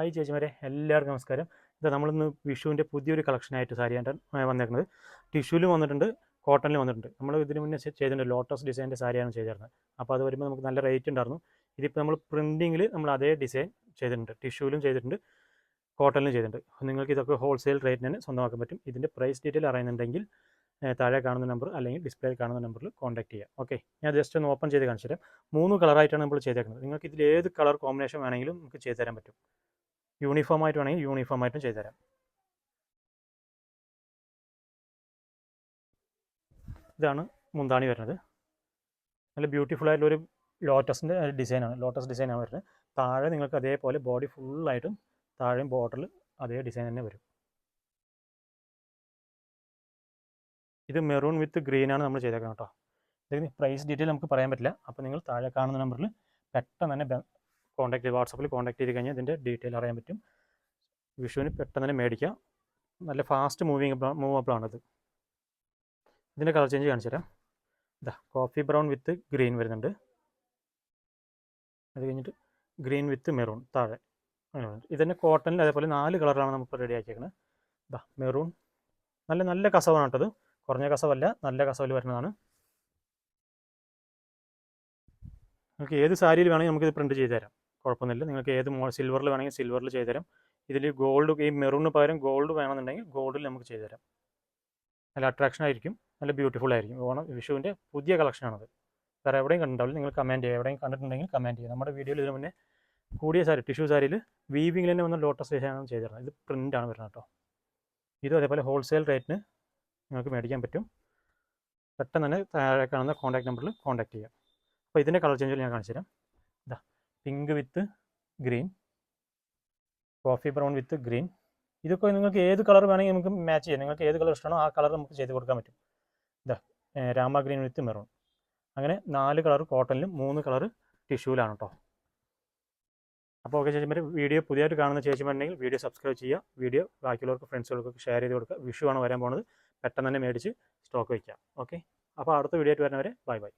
Hi ചേച്ചിമാരെ എല്ലാവർക്കും നമസ്കാരം. ഇത് നമ്മളിന്ന് വിഷുവിന്റെ പുതിയൊരു കളക്ഷനായിട്ട് സാരിയായിട്ട് വന്നേക്കുന്നത്. ടിഷ്യൂലും വന്നിട്ടുണ്ട് കോട്ടണിലും വന്നിട്ടുണ്ട്. നമ്മൾ ഇതിന് മുന്നേ ചെയ്തിട്ടുണ്ട് ലോട്ടസ് ഡിസൈന്റെ സാരിയാണ് ചെയ്തിരുന്നത്. അപ്പോൾ അത് വരുമ്പോൾ നമുക്ക് നല്ല റേറ്റ് ഉണ്ടായിരുന്നു. ഇതിപ്പോൾ നമ്മൾ പ്രിന്റിങ്ങിൽ നമ്മൾ അതേ ഡിസൈൻ ചെയ്തിട്ടുണ്ട്. ടിഷ്യൂലും ചെയ്തിട്ടുണ്ട് കോട്ടണിലും ചെയ്തിട്ടുണ്ട്. നിങ്ങൾക്ക് ഇതൊക്കെ ഹോൾസെയിൽ റേറ്റിന് സ്വന്തമാക്കാൻ പറ്റും. ഇതിന്റെ പ്രൈസ് ഡീറ്റെയിൽ അറിയുന്നുണ്ടെങ്കിൽ താഴെ കാണുന്ന നമ്പർ അല്ലെങ്കിൽ ഡിസ്പ്ലേയിൽ കാണുന്ന നമ്പറിൽ കോൺടാക്ട് ചെയ്യാം. ഓക്കെ ഞാൻ ജസ്റ്റ് ഒന്ന് ഓപ്പൺ ചെയ്ത് കാണിച്ചു തരാം. മൂന്ന് കളറായിട്ടാണ് നമ്മൾ ചെയ്തേക്കുന്നത്. നിങ്ങൾക്ക് ഇതിൽ ഏത് കളർ കോമ്പിനേഷൻ വേണമെങ്കിലും നമുക്ക് ചെയ്തു തരാൻ പറ്റും. യൂണിഫോം ആയിട്ട് വേണമെങ്കിൽ യൂണിഫോം ആയിട്ടും ചെയ്തു തരാം. ഇതാണ് മുന്താണി വരുന്നത്. നല്ല ബ്യൂട്ടിഫുൾ ആയിട്ടുള്ള ഒരു ലോട്ടസിന്റെ ഡിസൈനാണ് ലോട്ടസ് ഡിസൈനാണ് വരുന്നത്. താഴെ നിങ്ങൾക്ക് അതേപോലെ ബോഡി ഫുള്ളായിട്ടും താഴെയും ബോർഡറിൽ അതേ ഡിസൈൻ തന്നെ വരും. ഇത് മെറൂൺ വിത്ത് ഗ്രീൻ ആണ് നമ്മൾ ചെയ്തേക്കുന്നത് കേട്ടോ. ഇതിന് പ്രൈസ് ഡീറ്റെയിൽ നമുക്ക് പറയാൻ പറ്റില്ല. അപ്പോൾ നിങ്ങൾ താഴെ കാണുന്ന നമ്പറിൽ പെട്ടെന്ന് തന്നെ കോൺടാക്ട് വാട്സപ്പിൽ കോൺടാക്ട് ചെയ്ത് കഴിഞ്ഞാൽ ഇതിന്റെ ഡീറ്റെയിൽ അറിയാൻ പറ്റും. വിഷുവിന് പെട്ടെന്ന് തന്നെ മേടിക്കാം. നല്ല ഫാസ്റ്റ് മൂവിങ് മൂവബിളാണിത് ഇതിന്റെ കളർ ചേഞ്ച് കാണിച്ചു തരാം. ഇതാ കോഫി ബ്രൗൺ വിത്ത് ഗ്രീൻ വരുന്നുണ്ട്. അത് കഴിഞ്ഞിട്ട് ഗ്രീൻ വിത്ത് മെറൂൺ താഴെ ഇതന്നെ കോട്ടണിൽ അതേപോലെ നാല് കളറാണ് നമുക്ക് റെഡി ആക്കിയേക്കുന്നത് ഇതാ മെറൂൺ നല്ല നല്ല കസവാണ് കേട്ടത്. കുറഞ്ഞ കസവല്ല നല്ല കസവിൽ വരുന്നതാണ്. നമുക്ക് ഏത് സാരിയിൽ വേണമെങ്കിൽ നമുക്കിത് പ്രിന്റ് ചെയ്ത് തരാം. കുഴപ്പമൊന്നുമില്ല. നിങ്ങൾക്ക് ഏത് മോ സിൽവറിൽ വേണമെങ്കിൽ സിൽവറിൽ ചെയ്ത് തരും ഇതിൽ ഗോൾഡ് ഈ മെറൂണിന് പകരം ഗോൾഡ് വേണമെന്നുണ്ടെങ്കിൽ ഗോൾഡിൽ നമുക്ക് ചെയ്ത് തരാം നല്ല അട്രാക്ഷൻ ആയിരിക്കും. നല്ല ബ്യൂട്ടിഫുൾ ആയിരിക്കും. ഓണം വിഷുവിന്റെ പുതിയ കളക്ഷനാണത് വേറെ എവിടെയും കണ്ടിട്ടുണ്ടാവില്ല. നിങ്ങൾ കമന്റ് ചെയ്യുക. എവിടെയും കണ്ടിട്ടുണ്ടെങ്കിൽ കമന്റ് ചെയ്യുക. നമ്മുടെ വീഡിയോയിൽ ഇതിന് മുന്നേ കൂടിയ സാരി ടിഷ്യൂ സാരിയിൽ വീവിങ്ങിൽ തന്നെ വന്ന ലോട്ടസ് ഡിസൈനാണ് ചെയ്ത് തരുന്നത് ഇത് പ്രിന്റാണ് വരുന്നത് കേട്ടോ. ഇതും അതേപോലെ ഹോൾസെയിൽ റേറ്റിന് നിങ്ങൾക്ക് മേടിക്കാൻ പറ്റും. പെട്ടെന്ന് തന്നെ താഴെ കാണുന്ന കോൺടാക്ട് നമ്പറിൽ കോൺടാക്ട് ചെയ്യാം അപ്പോൾ ഇതിന്റെ കളർ ചേഞ്ചിൽ ഞാൻ കാണിച്ചു തരാം ഇതാ. Pink with green coffee brown with green ഇതൊക്കെ നിങ്ങൾക്ക് ഏത് കളർ വേണമെങ്കിൽ നമുക്ക് മാച്ച് ചെയ്യാം. നിങ്ങൾക്ക് ഏത് കളർ ഇഷ്ടമാണോ ആ കളർ നമുക്ക് ചെയ്ത് കൊടുക്കാൻ പറ്റും. ഇതാ രാമ ഗ്രീൻ വിത്ത് മെറൂൺ അങ്ങനെ നാല് കളർ കോട്ടണിലും മൂന്ന് കളർ ടിഷ്യൂലാണ് കേട്ടോ അപ്പോൾ ഓക്കെ ചേച്ചിമാർ വീഡിയോ പുതിയതായിട്ട് കാണുന്ന ചേച്ചിമാരുണ്ടെങ്കിൽ വീഡിയോ സബ്സ്ക്രൈബ് ചെയ്യുക. വീഡിയോ ബാക്കിയുള്ളവർക്ക് ഫ്രണ്ട്സുകൾക്ക് ഷെയർ ചെയ്ത് കൊടുക്കുക. വിഷു ആണ് വരാൻ പോകുന്നത്. പെട്ടെന്ന് തന്നെ മേടിച്ച് സ്റ്റോക്ക് വയ്ക്കുക ഓക്കെ അപ്പോൾ അടുത്ത വീഡിയോ ആയിട്ട് വരുന്നവരെ ബൈ ബൈ